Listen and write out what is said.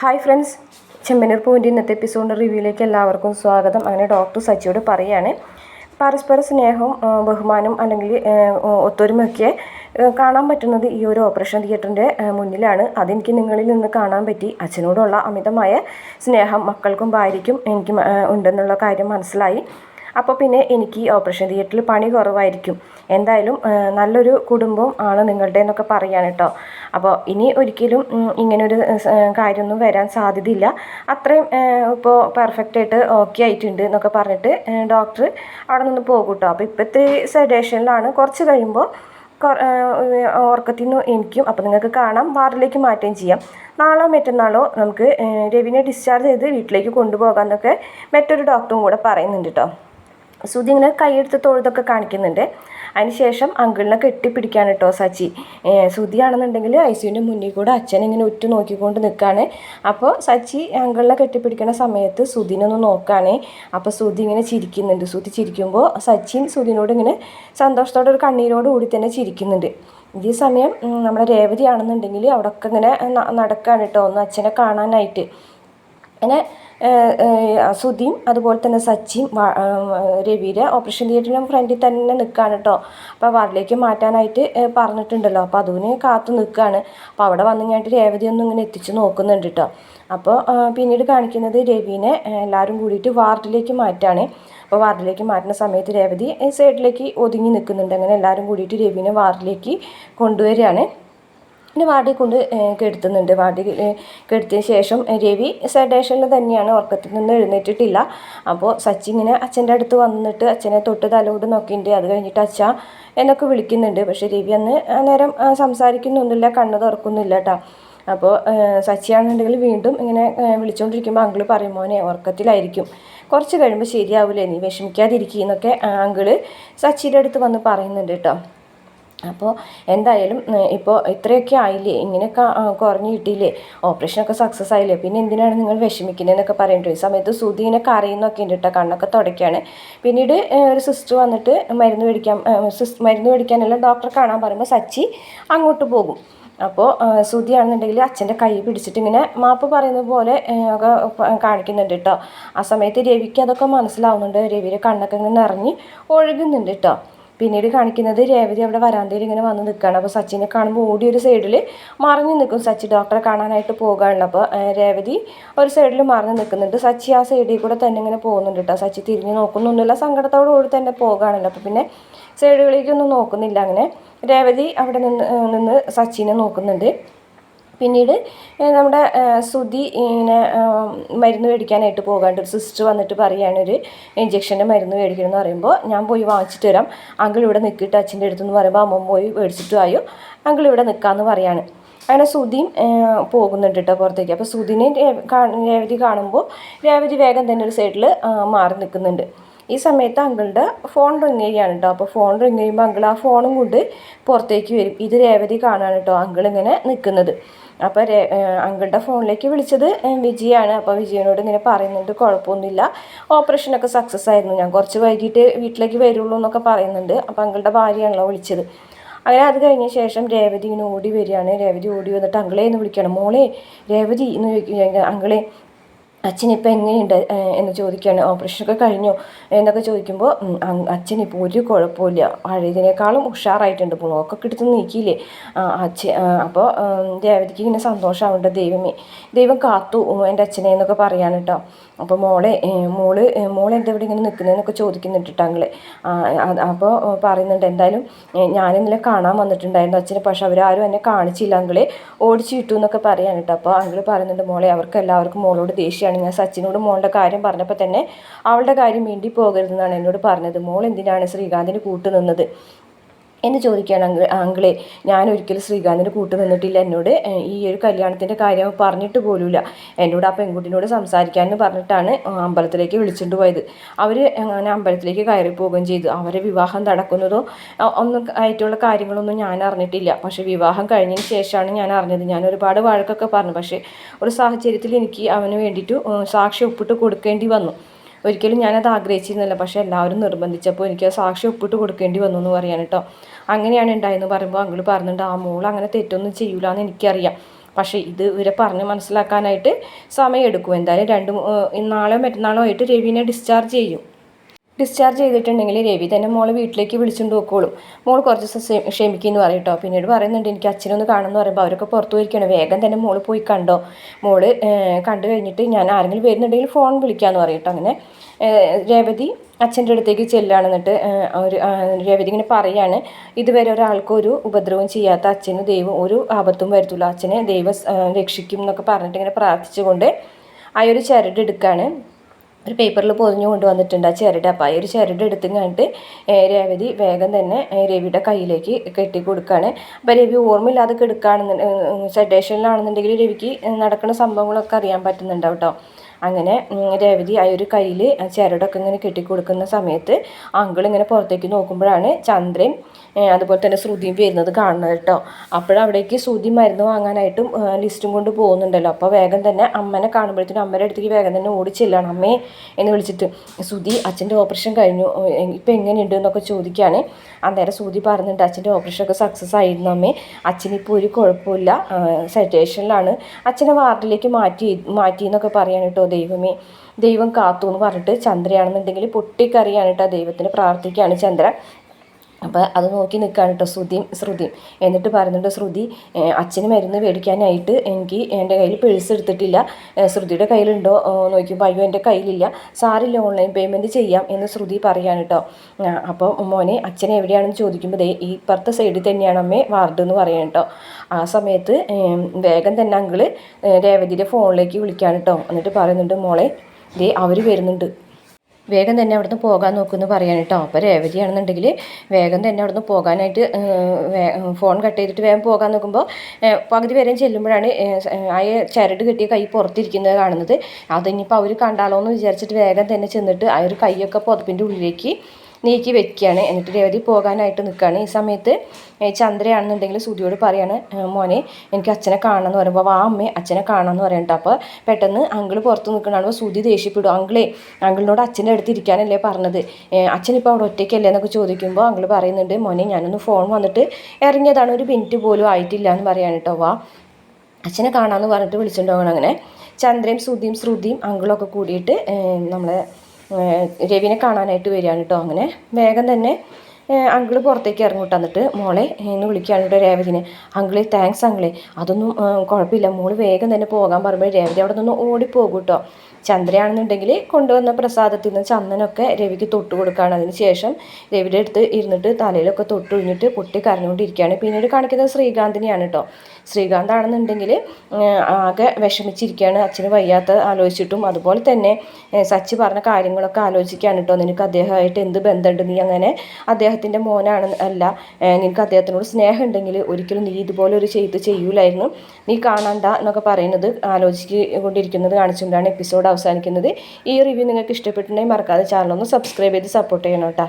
Hi friends ചെമ്പനൂർ പൂവിന്റെ ഇന്നത്തെ എപ്പിസോഡിന്റെ റിവ്യൂയിലേക്ക് എല്ലാവർക്കും സ്വാഗതം. അങ്ങനെ ഡോക്ടർ സച്ചിയോട് പറയുകയാണ് പരസ്പര സ്നേഹവും ബഹുമാനം അല്ലെങ്കിൽ ഒത്തൊരുമയൊക്കെ കാണാൻ പറ്റുന്നത് ഈ ഒരു ഓപ്പറേഷൻ തിയേറ്ററിന്റെ മുന്നിലാണ്. അതെനിക്ക് നിങ്ങളിൽ നിന്ന് കാണാൻ പറ്റി. അച്ഛനോടുള്ള അമിതമായ സ്നേഹം മക്കൾക്കും ഭാര്യയ്ക്കും എനിക്ക് ഉണ്ടെന്നുള്ള കാര്യം മനസ്സിലായി. അപ്പോൾ പിന്നെ എനിക്ക് ഓപ്പറേഷൻ തിയേറ്ററിൽ പണി കുറവായിരിക്കും. എന്തായാലും നല്ലൊരു കുടുംബം ആണ് നിങ്ങളുടെ എന്നൊക്കെ കേട്ടോ അപ്പോൾ ഇനി ഒരിക്കലും ഇങ്ങനൊരു കാര്യമൊന്നും വരാൻ സാധ്യതയില്ല. അത്രയും ഇപ്പോൾ പെർഫെക്റ്റ് ആയിട്ട് ഓക്കെ ആയിട്ടുണ്ട് എന്നൊക്കെ പറഞ്ഞിട്ട് ഡോക്ടർ അവിടെ നിന്ന് പോകും അപ്പോൾ ഇപ്പോഴത്തെ സെഡേഷനിലാണ് കുറച്ച് കഴിയുമ്പോൾ ഉറക്കത്തിൽ നിന്ന് എനിക്കും അപ്പോൾ നിങ്ങൾക്ക് കാണാം വാർഡിലേക്ക് മാറ്റുകയും ചെയ്യാം. നാളോ മറ്റന്നാളോ നമുക്ക് രവിനെ ഡിസ്ചാർജ് ചെയ്ത് വീട്ടിലേക്ക് കൊണ്ടുപോകാമെന്നൊക്കെ മറ്റൊരു ഡോക്ടറും കൂടെ പറയുന്നുണ്ട് കേട്ടോ സുധി ഇങ്ങനെ കൈയെടുത്ത് തൊഴുതൊക്കെ കാണിക്കുന്നുണ്ട്. അതിനുശേഷം അങ്കിളിനെ കെട്ടിപ്പിടിക്കാൻ കേട്ടോ സച്ചി ഏ, സുധിയാണെന്നുണ്ടെങ്കിൽ ഐ സിയുന്റെ മുന്നിൽ കൂടെ അച്ഛൻ ഇങ്ങനെ ഉറ്റു നോക്കിക്കൊണ്ട് നിൽക്കുകയാണ് അപ്പോൾ സച്ചി അങ്കിളിനെ കെട്ടിപ്പിടിക്കുന്ന സമയത്ത് സുധിനൊന്ന് നോക്കുകയാണ് അപ്പോൾ സുധി ഇങ്ങനെ ചിരിക്കുന്നുണ്ട്. സുധി ചിരിക്കുമ്പോൾ സച്ചിൻ സുധിനോട് ഇങ്ങനെ സന്തോഷത്തോടെ ഒരു കണ്ണീരോട് കൂടി തന്നെ ചിരിക്കുന്നുണ്ട്. ഇതേ സമയം നമ്മുടെ രേവതി ആണെന്നുണ്ടെങ്കിൽ അവിടെയൊക്കെ ഇങ്ങനെ നടക്കുകയാണ് കേട്ടോ ഒന്ന് അച്ഛനെ കാണാനായിട്ട്. അങ്ങനെ സുധിയും അതുപോലെ തന്നെ ആ, രവിയുടെ ഓപ്പറേഷൻ തിയേറ്ററിന്റെ ഫ്രണ്ടിൽ തന്നെ നിൽക്കുകയാണ് കേട്ടോ അപ്പോൾ വാർഡിലേക്ക് മാറ്റാനായിട്ട് പറഞ്ഞിട്ടുണ്ടല്ലോ. അപ്പോൾ അതിന് കാത്തു നിൽക്കുകയാണ് അപ്പോൾ അവിടെ വന്ന് കഴിഞ്ഞിട്ട് രേവതി ഒന്നും ഇങ്ങനെ എത്തിച്ച് നോക്കുന്നുണ്ട് കേട്ടോ അപ്പോൾ പിന്നീട് കാണിക്കുന്നത് രവീനെ എല്ലാവരും കൂടിയിട്ട് വാർഡിലേക്ക് മാറ്റാണ്. അപ്പോൾ വാർഡിലേക്ക് മാറ്റുന്ന സമയത്ത് രേവതി സൈഡിലേക്ക് ഒതുങ്ങി നിൽക്കുന്നുണ്ട് അങ്ങനെ എല്ലാവരും കൂടിയിട്ട് രവീനെ വാർഡിലേക്ക് കൊണ്ടുവരികയാണ്. പിന്നെ വാർഡിൽ കൊണ്ട് കെടുത്തുന്നുണ്ട്. വാർഡിൽ കെടുത്തിയ ശേഷം രവി സെഡേഷനിൽ തന്നെയാണ് ഉറക്കത്തിൽ നിന്ന് എഴുന്നേറ്റിട്ടില്ല. അപ്പോൾ സച്ചി ഇങ്ങനെ അച്ഛന്റെ അടുത്ത് വന്നിട്ട് അച്ഛനെ തൊട്ട് തലോട് നോക്കിയിട്ടുണ്ട്. അത് കഴിഞ്ഞിട്ട് അച്ഛ എന്നൊക്കെ വിളിക്കുന്നുണ്ട്. പക്ഷേ രവി അന്ന് നേരം സംസാരിക്കുന്നൊന്നുമില്ല. കണ്ണ് തുറക്കുന്നില്ല കേട്ടോ അപ്പോൾ സച്ചിയാണെന്നുണ്ടെങ്കിൽ വീണ്ടും ഇങ്ങനെ വിളിച്ചുകൊണ്ടിരിക്കുമ്പോൾ അങ്കിൾ പറയും മോനെ ഉറക്കത്തിലായിരിക്കും. കുറച്ച് കഴിയുമ്പോൾ ശരിയാവില്ലേ നീ വിഷമിക്കാതിരിക്കുക എന്നൊക്കെ അങ്കിൾ സച്ചിയുടെ അടുത്ത് വന്ന് പറയുന്നുണ്ട് കേട്ടോ അപ്പോൾ എന്തായാലും ഇപ്പോൾ ഇത്രയൊക്കെ ആയില്ലേ? ഇങ്ങനെയൊക്കെ കുറഞ്ഞു കിട്ടിയില്ലേ? ഓപ്പറേഷനൊക്കെ സക്സസ് ആയില്ലേ? പിന്നെ എന്തിനാണ് നിങ്ങൾ വിഷമിക്കുന്നത് എന്നൊക്കെ പറയുന്നുണ്ട് ഈ സമയത്ത് സുധി കരയുന്നൊക്കെ ഉണ്ട് കേട്ടോ കണ്ണൊക്കെ തുടക്കുകയാണ് പിന്നീട് ഒരു സിസ്റ്റർ വന്നിട്ട് മരുന്ന് മേടിക്കാൻ മരുന്ന് മേടിക്കാനല്ല ഡോക്ടറെ കാണാൻ പറയുമ്പോൾ സച്ചി അങ്ങോട്ട് പോകും. അപ്പോൾ സുധി ആണെന്നുണ്ടെങ്കിൽ അച്ഛന്റെ കൈ പിടിച്ചിട്ട് ഇങ്ങനെ മാപ്പ് പറയുന്ന പോലെ ഒക്കെ കാണിക്കുന്നുണ്ട് കേട്ടോ. ആ സമയത്ത് രവിക്ക് അതൊക്കെ മനസ്സിലാവുന്നുണ്ട്. രവിയുടെ കണ്ണൊക്കെ ഇങ്ങനെ നിറഞ്ഞ് ഒഴുകുന്നുണ്ട് കേട്ടോ. പിന്നീട് കാണിക്കുന്നത് രേവതി അവിടെ വരാന്തയിൽ ഇങ്ങനെ വന്ന് നിൽക്കുകയാണ്. അപ്പോൾ സച്ചിനെ കാണുമ്പോൾ ഓടി ഒരു സൈഡിൽ മറിഞ്ഞു നിൽക്കും. സച്ചി ഡോക്ടറെ കാണാനായിട്ട് പോകാനുള്ള അപ്പോൾ രേവതി ഒരു സൈഡിൽ മറിഞ്ഞു നിൽക്കുന്നുണ്ട്. സച്ചി ആ സൈഡിൽ കൂടെ തന്നെ ഇങ്ങനെ പോകുന്നുണ്ട് കേട്ടോ. സച്ചി തിരിഞ്ഞ് നോക്കുന്നൊന്നുമില്ല സങ്കടത്തോടു കൂടി തന്നെ പോകുകയാണല്ലോ അപ്പോൾ പിന്നെ സൈഡുകളിലേക്കൊന്നും നോക്കുന്നില്ല. അങ്ങനെ രേവതി അവിടെ നിന്ന് നിന്ന് സച്ചിനെ നോക്കുന്നുണ്ട്. പിന്നീട് നമ്മുടെ ശ്രുതി സുധി ഇങ്ങനെ മരുന്ന് മേടിക്കാനായിട്ട് പോകാണ്ട് ഒരു സിസ്റ്റർ വന്നിട്ട് പറയുകയാണ് ഒരു ഇഞ്ചക്ഷന്റെ മരുന്ന് മേടിക്കണം എന്ന് പറയുമ്പോൾ ഞാൻ പോയി വാങ്ങിച്ചിട്ട് വരാം. അങ്കിൾ ഇവിടെ നിൽക്കിട്ട് അച്ഛന്റെ അടുത്തെന്ന് പറയുമ്പോൾ അമ്മ പോയി മേടിച്ചിട്ട് ആയോ അങ്കിൾ ഇവിടെ നിൽക്കാമെന്ന് പറയാണ്. അങ്ങനെ ഏഹ് പോകുന്നുണ്ട് കേട്ടോ പുറത്തേക്ക്. അപ്പോൾ സുധിനെ രേവതി കാണുമ്പോൾ രേവതി വേഗം തന്നെ ഒരു സൈഡിൽ മാറി നിൽക്കുന്നുണ്ട് ഈ സമയത്ത് അങ്കിളുടെ ഫോൺ റിങ് ചെയ്യാണ് കേട്ടോ അപ്പോൾ ഫോൺ റിങ് ചെയ്യുമ്പോൾ അങ്കിൾ ആ ഫോണും കൊണ്ട് പുറത്തേക്ക് വരും. ഇത് രേവതി കാണാണ് കേട്ടോ അങ്കിൾ ഇങ്ങനെ നിൽക്കുന്നത്. അപ്പോൾ രേ അങ്കിളുടെ ഫോണിലേക്ക് വിളിച്ചത് വിജയാണ്. അപ്പോൾ വിജയനോട് ഇങ്ങനെ പറയുന്നുണ്ട് കുഴപ്പമൊന്നുമില്ല. ഓപ്പറേഷനൊക്കെ സക്സസ് ആയിരുന്നു. ഞാൻ കുറച്ച് വൈകിട്ട് വീട്ടിലേക്ക് വരുള്ളൂ എന്നൊക്കെ പറയുന്നുണ്ട്. അപ്പോൾ അങ്കിളുടെ ഭാര്യയാണല്ലോ വിളിച്ചത്. അങ്ങനെ അത് കഴിഞ്ഞ ശേഷം രേവതി ഇങ്ങനെ ഓടി വരികയാണ്. രേവതി ഓടി വന്നിട്ട് അങ്കിളെ എന്ന് വിളിക്കണം. മോളെ രേവതി എന്ന് ചോദിക്കുക അങ്കിളെ അച്ഛനിപ്പോൾ എങ്ങനെയുണ്ട്? എന്ന് ചോദിക്കുകയാണ് ഓപ്പറേഷനൊക്കെ കഴിഞ്ഞു എന്നൊക്കെ ചോദിക്കുമ്പോൾ അച്ഛനിപ്പോൾ ഒരു കുഴപ്പമില്ല പഴയതിനേക്കാളും ഉഷാറായിട്ടുണ്ട്. ബ്ലോക്കൊക്കെ എടുത്ത് നീക്കിയില്ലേ? അച്ഛൻ അപ്പോൾ ദേവതിക്ക് ഇങ്ങനെ സന്തോഷമാവുന്നുണ്ട് ദൈവമേ? ദൈവം കാത്തു എന്റെ അച്ഛനെ എന്നൊക്കെ പറയാണ് കേട്ടോ അപ്പോൾ മോളെ മോൾ മോൾ ഇവിടെ ഇങ്ങനെ നിൽക്കുന്നതെന്നൊക്കെ ചോദിക്കുന്നുണ്ട് കേട്ടോ അപ്പോൾ പറയുന്നുണ്ട് എന്തായാലും ഞാൻ ഇന്നലെ കാണാൻ വന്നിട്ടുണ്ടായിരുന്നു അച്ഛനെ പക്ഷെ അവരാരും എന്നെ കാണിച്ചില്ല അങ്കിളെ ഓടിച്ചു കിട്ടു എന്നൊക്കെ പറയാൻ കേട്ടോ അപ്പോൾ അങ്കിൾ പറയുന്നുണ്ട് മോളെ അവർക്ക് എല്ലാവർക്കും മോളോട് ദേഷ്യമാണ് ഞാൻ സച്ചിനോട് മോളുടെ കാര്യം പറഞ്ഞപ്പോൾ തന്നെ അവളുടെ കാര്യം വേണ്ടി പോകരുതെന്നാണ് എന്നോട് പറഞ്ഞത്. മോൾ എന്തിനാണ് ശ്രീകാന്തിന് കൂട്ടു നിന്നത്? എന്ന് ചോദിക്കുകയാണ് അങ്കിൾ അങ്കിളെ ഞാൻ ഒരിക്കലും ശ്രീകാന്തിന് കൂട്ട് നിന്നിട്ടില്ല. എന്നോട് ഈ ഒരു കല്യാണത്തിന്റെ കാര്യം പറഞ്ഞിട്ട് പോലുമില്ല. എന്നോട് ആ പെൺകുട്ടിനോട് സംസാരിക്കാമെന്ന് പറഞ്ഞിട്ടാണ് അമ്പലത്തിലേക്ക് വിളിച്ചിട്ട് പോയത്. അവർ അങ്ങനെ അമ്പലത്തിലേക്ക് കയറി പോവുകയും ചെയ്തു. അവരെ വിവാഹം നടക്കുന്നതോ ഒന്നും ആയിട്ടുള്ള കാര്യങ്ങളൊന്നും ഞാൻ അറിഞ്ഞിട്ടില്ല. പക്ഷേ വിവാഹം കഴിഞ്ഞതിന് ശേഷമാണ് ഞാൻ അറിഞ്ഞത്. ഞാൻ ഒരുപാട് വഴക്കൊക്കെ പറഞ്ഞു. പക്ഷേ ഒരു സാഹചര്യത്തിൽ എനിക്ക് അവന് വേണ്ടിയിട്ട് സാക്ഷി ഒപ്പിട്ട് കൊടുക്കേണ്ടി വന്നു. ഒരിക്കലും ഞാനത് ആഗ്രഹിച്ചിരുന്നില്ല. പക്ഷേ എല്ലാവരും നിർബന്ധിച്ചപ്പോൾ എനിക്ക് സാക്ഷി ഒപ്പിട്ട് കൊടുക്കേണ്ടി വന്നു എന്ന് പറയാൻ കേട്ടോ. അങ്ങനെയാണ് ഉണ്ടായെന്ന് പറയുമ്പോൾ അങ്കിൾ പറഞ്ഞിട്ടുണ്ട് ആ മോൾ അങ്ങനെ തെറ്റൊന്നും ചെയ്യൂല എന്ന് എനിക്കറിയാം. പക്ഷേ ഇത് ഇവരെ പറഞ്ഞ് മനസ്സിലാക്കാനായിട്ട് സമയമെടുക്കും. എന്തായാലും രണ്ട് നാളെയോ മറ്റന്നാളോ ആയിട്ട് രവിനെ ഡിസ്ചാർജ് ചെയ്യും. ഡിസ്ചാർജ് ചെയ്തിട്ടുണ്ടെങ്കിൽ രവി തന്നെ മോളെ വീട്ടിലേക്ക് വിളിച്ചുകൊണ്ട് പോയിക്കോളും. മോൾ കുറച്ച് ദിവസം ക്ഷമിക്കുന്നു പറയും കേട്ടോ പിന്നീട് പറയുന്നുണ്ട് എനിക്ക് അച്ഛനൊന്ന് കാണുമെന്ന് പറയുമ്പോൾ അവരൊക്കെ പുറത്തു പോയിരിക്കണം. വേഗം തന്നെ മോൾ പോയി കണ്ടോ? മോൾ കണ്ടു കഴിഞ്ഞിട്ട് ഞാൻ ആരെങ്കിലും വരുന്നുണ്ടെങ്കിൽ ഫോൺ വിളിക്കാമെന്ന് പറയും കേട്ടോ അങ്ങനെ. രേവതി അച്ഛന്റെ അടുത്തേക്ക് ചെല്ലുകയാണ് എന്നിട്ട് ഒരു രേവതി ഇങ്ങനെ പറയാണ് ഇതുവരെ ഒരാൾക്കും ഒരു ഉപദ്രവം ചെയ്യാത്ത അച്ഛന് ദൈവം ഒരു ആപത്തും വരുത്തില്ല അച്ഛനെ ദൈവം രക്ഷിക്കും എന്നൊക്കെ പറഞ്ഞിട്ട് ഇങ്ങനെ പ്രാർത്ഥിച്ചുകൊണ്ട് ആ ഒരു ചരട് എടുക്കുകയാണ് ഒരു പേപ്പറിൽ പൊതിഞ്ഞു കൊണ്ടുവന്നിട്ടുണ്ട്. ആ ചിരട് അപ്പം ആ ഒരു ചിരട് എടുത്തും കണ്ടിട്ട് രേവതി വേഗം തന്നെ രവിയുടെ കയ്യിലേക്ക് കെട്ടി കൊടുക്കുകയാണ് അപ്പോൾ രവി ഓർമ്മയില്ലാതെ കിടക്കുകയാണെന്ന് സെഡേഷനിലാണെന്നുണ്ടെങ്കിൽ രവിക്ക് നടക്കുന്ന സംഭവങ്ങളൊക്കെ അറിയാൻ പറ്റുന്നുണ്ടാവും കേട്ടോ അങ്ങനെ രേവതി ആ ഒരു കയ്യിൽ ചിരടൊക്കെ ഇങ്ങനെ കെട്ടിക്കൊടുക്കുന്ന സമയത്ത് അങ്കിൾ ഇങ്ങനെ പുറത്തേക്ക് നോക്കുമ്പോഴാണ് ചന്ദ്രൻ അതുപോലെ തന്നെ ശ്രുതിയും വരുന്നത് കാണുന്നത് കേട്ടോ. അപ്പോഴവിടേക്ക് ശ്രുതി മരുന്ന് വാങ്ങാനായിട്ടും ലിസ്റ്റും കൊണ്ട് പോകുന്നുണ്ടല്ലോ. അപ്പോൾ വേഗം തന്നെ അമ്മനെ കാണുമ്പോഴത്തേനും അമ്മയുടെ അടുത്തേക്ക് വേഗം തന്നെ ഓടിച്ചെല്ലാണ് അമ്മേ എന്ന് വിളിച്ചിട്ട് ശ്രുതി അച്ഛന്റെ ഓപ്പറേഷൻ കഴിഞ്ഞു. ഇപ്പം എങ്ങനെയുണ്ട്? എന്നൊക്കെ ചോദിക്കുകയാണ് അന്നേരം ശ്രുതി പറഞ്ഞിട്ട് അച്ഛന്റെ ഓപ്പറേഷൻ ഒക്കെ സക്സസ് ആയിരുന്നു അമ്മേ. അച്ഛനിപ്പോൾ ഒരു കുഴപ്പമില്ല. സെറ്റേഷനിലാണ് അച്ഛനെ വാർഡിലേക്ക് മാറ്റി മാറ്റി എന്നൊക്കെ പറയാൻ കേട്ടോ ദൈവമേ. ദൈവം കാത്തു എന്ന് പറഞ്ഞിട്ട് ചന്ദ്രയാണെന്നുണ്ടെങ്കിൽ പൊട്ടിക്കറിയാണ് കേട്ടോ ദൈവത്തിന് പ്രാർത്ഥിക്കുകയാണ് ചന്ദ്ര അപ്പോൾ അത് നോക്കി നിൽക്കുകയാണ് കേട്ടോ ശ്രുതിയും ശ്രുതിയും എന്നിട്ട് പറയുന്നുണ്ട് ശ്രുതി അച്ഛന് മരുന്ന് മേടിക്കാനായിട്ട് എനിക്ക് എന്റെ കയ്യിൽ പേഴ്സ് എടുത്തിട്ടില്ല. ശ്രുതിയുടെ കയ്യിലുണ്ടോ? നോക്കിയപ്പോൾ അയ്യോ എന്റെ കയ്യിലില്ല. സാറില്ല ഓൺലൈൻ പേയ്മെന്റ് ചെയ്യാം എന്ന് ശ്രുതി പറയാണ് കേട്ടോ അപ്പോൾ മോനെ അച്ഛൻ എവിടെയാണെന്ന് ചോദിക്കുമ്പോൾ ദേ ഈ പുറത്തെ സൈഡിൽ തന്നെയാണ് അമ്മേ വാർഡ് എന്ന് പറയാൻ കേട്ടോ ആ സമയത്ത് വേഗം തന്നെ അങ്കിൾ രേവതിയുടെ ഫോണിലേക്ക് വിളിക്കുകയാണ് കേട്ടോ എന്നിട്ട് പറയുന്നുണ്ട് മോളെ ദേ അവർ വരുന്നുണ്ട്. വേഗം തന്നെ അവിടുന്ന് പോകാൻ നോക്കുമെന്ന് പറയാൻ കേട്ടോ. അപ്പോൾ രേവതിയാണെന്നുണ്ടെങ്കിൽ വേഗം തന്നെ അവിടുന്ന് പോകാനായിട്ട് ഫോൺ കട്ട് ചെയ്തിട്ട് വേഗം പോകാൻ നോക്കുമ്പോൾ പകുതി വരെയും ചെല്ലുമ്പോഴാണ് ആയ ചരട് കെട്ടിയ കൈ പുറത്തിരിക്കുന്നത് കാണുന്നത്. അതിനിപ്പോൾ അവർ കണ്ടാലോ എന്ന് വിചാരിച്ചിട്ട് വേഗം തന്നെ ചെന്നിട്ട് ആ ഒരു കൈയൊക്കെ പുതപ്പിന്റെ ഉള്ളിലേക്ക് നീക്കി വെക്കുകയാണ്. എന്നിട്ട് രേവതി പോകാനായിട്ട് നിൽക്കുകയാണ് ഈ സമയത്ത് ചന്ദ്രയാണെന്നുണ്ടെങ്കിൽ സുധിയോട് പറയാണ് മോനെ എനിക്ക് അച്ഛനെ കാണണം എന്ന് പറയുമ്പോൾ വാ അമ്മേ അച്ഛനെ കാണണം എന്ന് പറയണ്ട അപ്പോൾ പെട്ടെന്ന് അങ്കിൾ പുറത്ത് നിൽക്കണാണ് സുധി ദേഷ്യപ്പെടും. അങ്കിളേ അങ്കിളിനോട് അച്ഛന്റെ അടുത്ത് ഇരിക്കാനല്ലേ പറഞ്ഞത്? അച്ഛനിപ്പോൾ അവിടെ ഒറ്റയ്ക്കല്ലേ എന്നൊക്കെ ചോദിക്കുമ്പോൾ അങ്കിൾ പറയുന്നുണ്ട് മോനെ ഞാനൊന്ന് ഫോൺ വന്നിട്ട് ഇറങ്ങിയതാണ്. ഒരു മിനിറ്റ് പോലും ആയിട്ടില്ല എന്ന് പറയാൻ കേട്ടോ. വാ അച്ഛനെ കാണാമെന്ന് പറഞ്ഞിട്ട് വിളിച്ചിട്ടുണ്ടാവണം അങ്ങനെ ചന്ദ്രയും ശ്രുതിയും ശ്രുതിയും അങ്കിളൊക്കെ കൂടിയിട്ട് നമ്മളെ രവിനെ കാണാനായിട്ട് വരികയാണ് കേട്ടോ അങ്ങനെ. വേഗം തന്നെ അങ്കിൾ പുറത്തേക്ക് ഇറങ്ങിട്ട് എന്നിട്ട് മോളെ എന്ന് വിളിക്കുകയാണ് കേട്ടോ രേവതിനെ. അങ്കിളെ താങ്ക്സ് അങ്കിളെ. അതൊന്നും കുഴപ്പമില്ല. മോൾ വേഗം തന്നെ പോകാൻ പറയുമ്പോൾ രേവതി അവിടെ നിന്ന് ഓടിപ്പോകും കേട്ടോ. ചന്ദ്രയാണെന്നുണ്ടെങ്കിൽ കൊണ്ടുവന്ന പ്രസാദത്തിൽ നിന്ന് ചന്ദനൊക്കെ രവിക്ക് തൊട്ട് കൊടുക്കുകയാണ്. അതിന് ശേഷം രവിയുടെ അടുത്ത് ഇരുന്നിട്ട് തലയിലൊക്കെ തൊട്ടൊഴിഞ്ഞിട്ട് പൊട്ടി കരഞ്ഞുകൊണ്ടിരിക്കുകയാണ്. പിന്നീട് കാണിക്കുന്നത് ശ്രീകാന്തിനെയാണ് കേട്ടോ. ശ്രീകാന്ത് ആണെന്നുണ്ടെങ്കിൽ ആകെ വിഷമിച്ചിരിക്കുകയാണ്. അച്ഛന് വയ്യാത്ത ആലോചിച്ചിട്ടും അതുപോലെ തന്നെ സച്ചി പറഞ്ഞ കാര്യങ്ങളൊക്കെ ആലോചിക്കുകയാണ് കേട്ടോ. നിനക്ക് അദ്ദേഹമായിട്ട് എന്ത് ബന്ധമുണ്ട്? നീ അങ്ങനെ അദ്ദേഹത്തിന്റെ മോനാണ് അല്ല നിനക്ക് അദ്ദേഹത്തിനോട് സ്നേഹം ഉണ്ടെങ്കിൽ ഒരിക്കലും നീ ഇതുപോലെ ഒരു ചെയ്ത് ചെയ്യൂലായിരുന്നു. നീ കാണണ്ട എന്നൊക്കെ പറയുന്നത് ആലോചിക്കൊണ്ടിരിക്കുന്നത് കാണിച്ചുകൊണ്ടാണ് എപ്പിസോഡ് അവസാനിക്കുന്നത്. ഈ റിവ്യൂ നിങ്ങൾക്ക് ഇഷ്ടപ്പെട്ടിട്ടുണ്ടെങ്കിൽ മറക്കാതെ ചാനൽ ഒന്ന് സബ്സ്ക്രൈബ് ചെയ്ത് സപ്പോർട്ട് ചെയ്യണം കേട്ടോ.